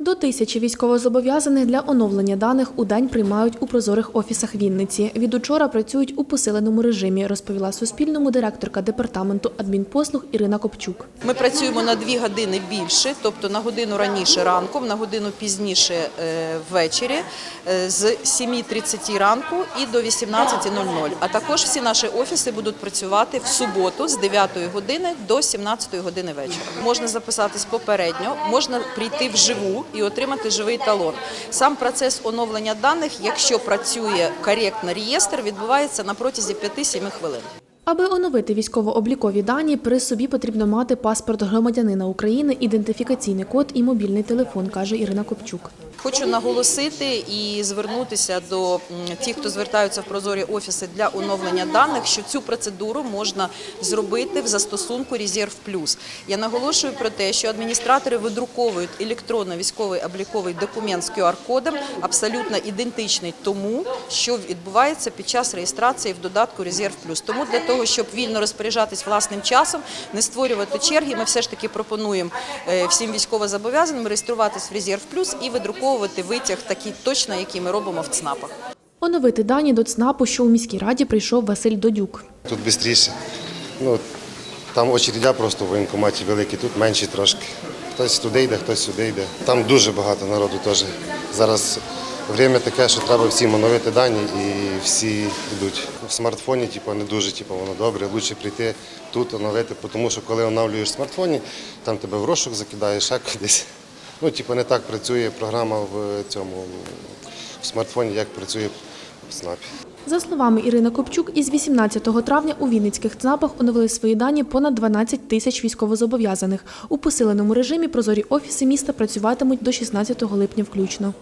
До тисячі військовозобов'язаних для оновлення даних у день приймають у прозорих офісах Вінниці. Від учора працюють у посиленому режимі, розповіла Суспільному директорка департаменту адмінпослуг Ірина Копчук. Ми працюємо на дві години більше, тобто на годину раніше ранком, на годину пізніше е, ввечері, е, з 7.30 ранку і до 18.00. А також всі наші офіси будуть працювати в суботу з 9 години до 17 години вечора. Можна записатись попередньо, можна прийти вживу і отримати живий талон. Сам процес оновлення даних, якщо працює коректно реєстр, відбувається на протязі 5-7 хвилин. Аби оновити військово-облікові дані, при собі потрібно мати паспорт громадянина України, ідентифікаційний код і мобільний телефон, каже Ірина Копчук. Хочу наголосити і звернутися до тих, хто звертаються в прозорі офіси для оновлення даних, що цю процедуру можна зробити в застосунку Резерв Плюс. Я наголошую про те, що адміністратори видруковують електронно військовий обліковий документ з QR-кодом, абсолютно ідентичний тому, що відбувається під час реєстрації в додатку Резерв Плюс. Тому для того, щоб вільно розпоряджатись власним часом, не створювати черги, ми все ж таки пропонуємо е, всім військовозобов'язаним реєструватись в Резерв Плюс і видруковувати витяг такий точно, який ми робимо в ЦНАПах. Оновити дані до ЦНАПу, що у міській раді прийшов Василь Додюк. Тут швидше. Ну, там очередя просто в воєнкоматі великі, тут менші трошки. Хтось туди йде, хтось сюди йде. Там дуже багато народу теж. Зараз время таке, що треба всім оновити дані і всі йдуть. В смартфоні типу, не дуже типу, воно добре. Лучше прийти тут оновити, тому що коли оновлюєш в смартфоні, там тебе в розшук закидаєш, ще кудись. Ну, типу, не так працює програма в цьому в смартфоні, як працює в СНАПі. За словами Ірини Копчук, із 18 травня у Вінницьких ЦНАПах оновили свої дані понад 12 тисяч військовозобов'язаних. У посиленому режимі прозорі офіси міста працюватимуть до 16 липня включно.